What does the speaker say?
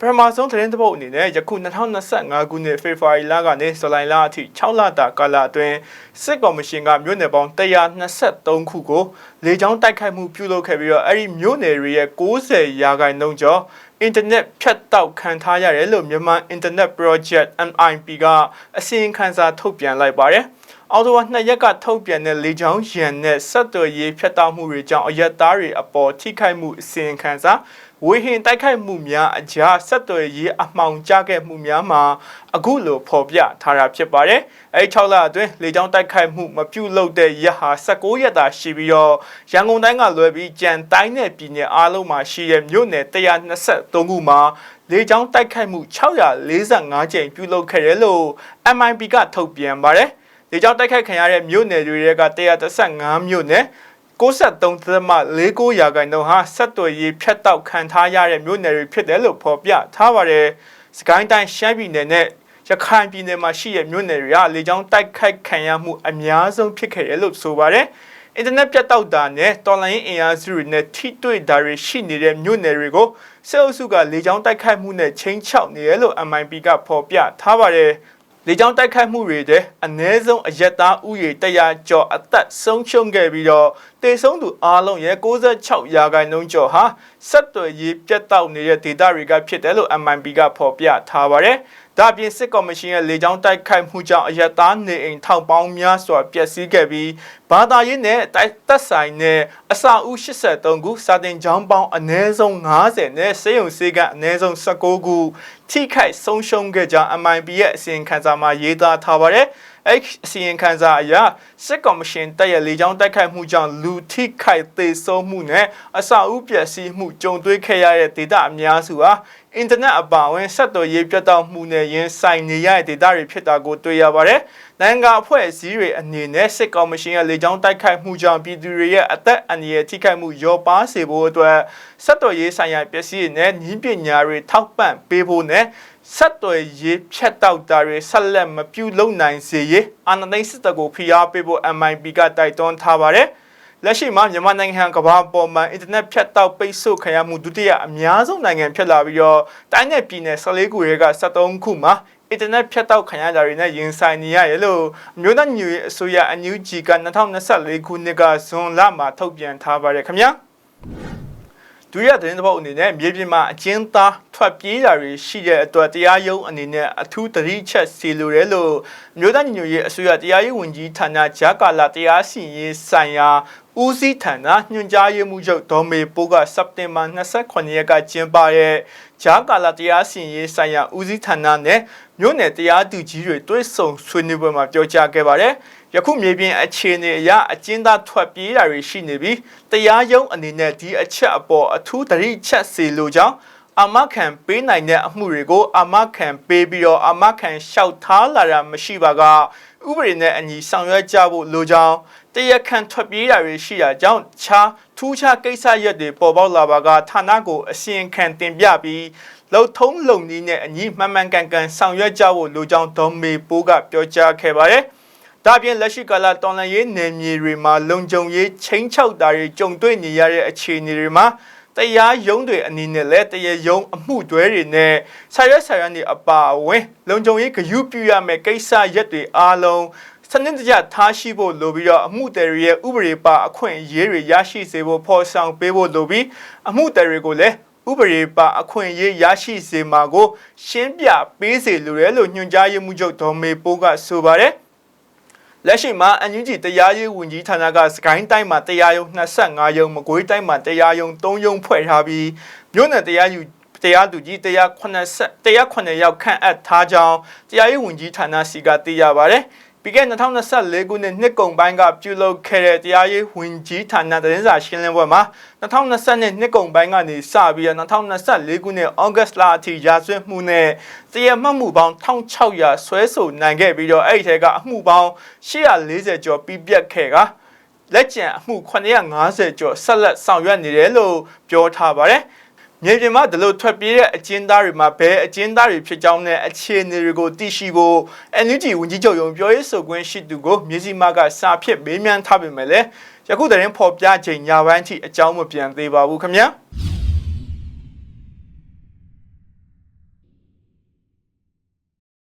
ပထမဆုံးသတင်းသဘောက်အနေနဲ့ယခု2025ခုနှစ်ဖေဖော်ဝါရီလကနေဇူလိုင်လအထိ6လတာကာလအတွင်းစစ်ကော်မရှင်ကမြို့နယ်ပေါင်း123ခုကိုလေကြောင်းတိုက်ခိုက်မှုပြုလုပ်ခဲ့ပြီးတော့အဲ့ဒီမြို့နယ်တွေရဲ့90ရာခိုင်နှုန်းကျော်အင်တာနက်ဖြတ်တောက်ခံထားရတယ်လို့မြန်မာ Internet Project MIP ကအစီရင်ခံစာထုတ်ပြန်လိုက်ပါတယ်။ အော်တိုဝါနှစ်ရက်ကထုတ်ပြန်တဲ့လေကြောင်းရန်နဲ့ဆက်သွယ်ရေးဖြတ်တောက်မှုတွေကြောင့်အရက်သားတွေအပေါ်ထိခိုက်မှုအစီရင်ခံစာဝေဟင်တိုက်ခိုက်မှုများအကြားဆက်သွယ်ရေးအမှောင်ကျခဲ့မှုများမှာအခုလိုဖော်ပြထားတာဖြစ်ပါတယ်။အဲဒီ6လအတွင်းလေကြောင်းတိုက်ခိုက်မှုမပြုလုပ်တဲ့ရက်ဟာ16ရက်သာရှိပြီးတော့ရန်ကုန်တိုင်းကလွဲပြီးကြံတိုင်းနယ်ပြည်နယ်အားလုံးမှာရှိတဲ့မြို့နယ်123ခုမှာလေကြောင်းတိုက်ခိုက်မှု645ကြိမ်ပြုလုပ်ခဲ့တယ်လို့ MIP ကထုတ်ပြန်ပါတယ်။ လေကြောင်းတိုက်ခိုက်ခံရတဲ့မြို့နယ်တွေက135မြို့နယ်63.49ရာခိုင်နှုန်းဟာဆက်သွယ်ရေးဖြတ်တောက်ခံထားရတဲ့မြို့နယ်တွေဖြစ်တယ်လို့ဖော်ပြထားပါတယ်။စကိုင်းတိုင်းရှမ်းပြည်နယ်နဲ့ရခိုင်ပြည်နယ်မှာရှိတဲ့မြို့နယ်တွေကလေကြောင်းတိုက်ခိုက်ခံရမှုအများဆုံးဖြစ်ခဲ့တယ်လို့ဆိုပါတယ်။အင်တာနက်ပြတ်တောက်တာနဲ့တော်လိုင်းအင်အားစုတွေနဲ့ထိတွေ့တာတွေရှိနေတဲ့မြို့နယ်တွေကိုစစ်အုပ်စုကလေကြောင်းတိုက်ခိုက်မှုနဲ့ချင်းချောက်နေတယ်လို့ MIP ကဖော်ပြထားပါတယ်။ လေကြောင်းတိုက်ခိုက်မှုတွေတဲ့အနည်းဆုံးအရက်သားဥယေ100ကျော်အသက်ဆုံးရှုံးခဲ့ပြီးတော့တေဆုံးသူအားလုံးရဲ့66ရာခိုင်နှုန်းကျော်ဟာဆက်သွယ်ရေးပြတ်တောက်နေတဲ့ဒေသတွေကဖြစ်တယ်လို့ MIP ကဖော်ပြထားပါတယ်။ ဒါ့အပြင်စစ်ကော်မရှင်ရဲ့လေကြောင်းတိုက်ခိုက်မှုကြောင့်အရက်သားနေအိမ်ထောက်ပေါင်းများစွာပျက်စီးခဲ့ပြီးဘာသာရေးနဲ့တက်ဆိုင်နဲ့အစာဦး83ခုစာတင်ကျောင်းပေါင်းအနည်းဆုံး90နဲ့စေယုံစေကအနည်းဆုံး19ခုထိခိုက်ဆုံးရှုံးခဲ့ကြောင်း MIP ရဲ့အစီရင်ခံစာမှာရေးသားထားပါတယ်။အဲ့အစီရင်ခံစာအရစစ်ကော်မရှင်တပ်ရဲ့လေကြောင်းတိုက်ခိုက်မှုကြောင့်လူထိခိုက်သေဆုံးမှုနဲ့အစာဦးပျက်စီးမှုကြုံတွေ့ခဲ့ရတဲ့ဒေသအများစုဟာ အင်တာနက်အပါအဝင်ဆက်သွယ်ရေးပြတ်တောက်မှုနဲ့ရင်ဆိုင်နေရတဲ့ဒေသတွေဖြစ်တာကိုတွေ့ရပါတယ်။နိုင်ငံအဖွဲ့အစည်းတွေအနေနဲ့စစ်ကော်မရှင်ရဲ့လေကြောင်းတိုက်ခိုက်မှုကြောင့်ပြည်သူတွေရဲ့အသက်အန္တရာယ်ထိခိုက်မှုရောပါစေဖို့အတွက်ဆက်သွယ်ရေးဆိုင်ရာပစ္စည်းတွေနဲ့နည်းပညာတွေထောက်ပံ့ပေးဖို့နဲ့ဆက်သွယ်ရေးဖြတ်တောက်တာတွေဆက်လက်မပြုလုပ်နိုင်စေရေးအာဏာသိမ်းစစ်တပ်ကိုဖိအားပေးဖို့ MIP ကတိုက်တွန်းထားပါတယ်။ လက်ရှိမှာမြန်မာနိုင်ငံကမ္ဘာပေါ်မှာအင်တာနက်ဖြတ်တောက်ပိတ်ဆို့ခံရမှုဒုတိယအများဆုံးနိုင်ငံဖြစ်လာပြီးတော့တိုင်းနယ်ပြည်နယ်14ခုတွေက73ခုမှာအင်တာနက်ဖြတ်တောက်ခံရတာတွေနဲ့ရင်ဆိုင်နေရတယ်လို့မြို့သားညွေအစိုးရအန်ယူဂျီက2024ခုနှစ်ကဇွန်လမှာထုတ်ပြန်ထားပါတယ်ခင်ဗျာ ဒုတိယသတင်းတစ်ပုဒ်အနေနဲ့မြေပြင်မှာအကျဉ်းသားထွက်ပြေးတာတွေရှိတဲ့အတွက်တရားရုံးအနေနဲ့အထူးသတိချက်စီလိုတယ်လို့မြို့သားညွေရဲ့အစိုးရတရားရေးဝန်ကြီးဌာနဂျာကာလာတရားစီရင်ရေးဆိုင်ရာဦးစီးဌာနညွှန်ကြားရေးမှူးချုပ်ဒေါ်မေပိုးကစက်တင်ဘာ28ရက်ကကျင်းပတဲ့ဂျာကာလာတရားစီရင်ရေးဆိုင်ရာဦးစီးဌာနနဲ့မြို့နယ်တရားသူကြီးတွေတွဲဆုံဆွေးနွေးပွဲမှာပြောကြားခဲ့ပါတယ်။ ယခုမြေပြင်အခြေအနေအရအကျဉ်းသားထွက်ပြေးတာတွေရှိနေပြီးတရားရုံးအနေနဲ့ဒီအချက်အပေါ်အထူးသတိချက်စီလိုကြောင်းအမခံပေးနိုင်တဲ့အမှုတွေကိုအမခံပေးပြီးတော့အမခံလျှောက်ထားလာတာမရှိပါကဥပဒေနဲ့အညီဆောင်ရွက်ကြဖို့လိုကြောင်းတရားခံထွက်ပြေးတာတွေရှိတာကြောင့်ခြားထူးခြားကိစ္စရပ်တွေပေါ်ပေါက်လာပါကဌာနကိုအစီရင်ခံတင်ပြပြီးလုံထုံးလုံနည်းနဲ့အညီမှန်မှန်ကန်ကန်ဆောင်ရွက်ကြဖို့လိုကြောင်းဒေါ်မေပိုးကပြောကြားခဲ့ပါတယ်။ ဒါပြင်လက်ရှိကာလတော်လှန်ရေးနယ်မြေတွေမှာလုံခြုံရေးချင်းချောက်တာတွေကြုံတွေ့နေရတဲ့အခြေအနေတွေမှာတရားရုံးတွေအနေနဲ့လည်းတရားရုံးအမှုတွဲတွေနဲ့ဆာရက်ဆာရန်တွေအပါအဝင်လုံခြုံရေးဂရုပြုရမယ့်ကိစ္စရက်တွေအားလုံးစနစ်တကျထားရှိဖို့လိုပြီးတော့အမှုတယ်ရဲ့ဥပဒေပါအခွင့်အရေးတွေရရှိစေဖို့ဖော်ဆောင်ပေးဖို့လိုပြီးအမှုတယ်တွေကိုလည်းဥပဒေပါအခွင့်အရေးရရှိစေမှာကို ရှင်းပြပေးစေလိုတယ်လို့ညွှန်ကြားရေးမှူးချုပ်ဒေါ်မေပိုးကဆိုပါတယ် လက်ရှိမှာအန်ယူဂျီတရားရေးဝန်ကြီးဌာနကစကိုင်းတိုင်းမှာတရားရုံး25ရုံးမကွေးတိုင်းမှာတရားရုံး3ရုံးဖွဲ့ထားပြီးမြို့နယ်တရားယူတရားသူကြီးတရား80တရား9ယောက်ခန့်အပ်ထားကြောင်းတရားရေးဝန်ကြီးဌာနစီကသိရပါတယ်။ ပြီးခဲ့2024ခုနှစ်နှစ်ကုန်ပိုင်းကပြုလုပ်ခဲ့တဲ့တရားရေးဝန်ကြီးဌာနသတင်းစာရှင်းလင်းပွဲမှာ2020နှစ်ကုန်ပိုင်းကနေစပြီး2024ခုနှစ်ဩဂတ်လအထိရာဇဝတ်မှုနဲ့တရားမှတ်မှုပေါင်း1600ဆွဲဆိုနိုင်ခဲ့ပြီးတော့အဲ့ဒီထဲကအမှုပေါင်း840ကျော်ပြီးပြတ်ခဲ့ကလက်ကျန်အမှု950ကျော်ဆက်လက်ဆောင်ရွက်နေတယ်လို့ပြောထားပါတယ်။ မြေပြင်မှာဒီလိုထွက်ပြေးတဲ့အကျဉ်းသားတွေမှာဘယ်အကျဉ်းသားတွေဖြစ်ကြောင်းနဲ့အခြေအနေတွေကိုသိရှိဖို့ NUG ဝန်ကြီးချုပ်ရုံပြောရေးဆိုခွင့်ရှိသူကိုမြေစီမာကစာဖြစ်မေးမြန်းထားပေမဲ့လည်းယခုတရင်ဖော်ပြချိန်ညပိုင်းထိအကြောင်းမပြန်သေးပါဘူးခင်ဗျာ။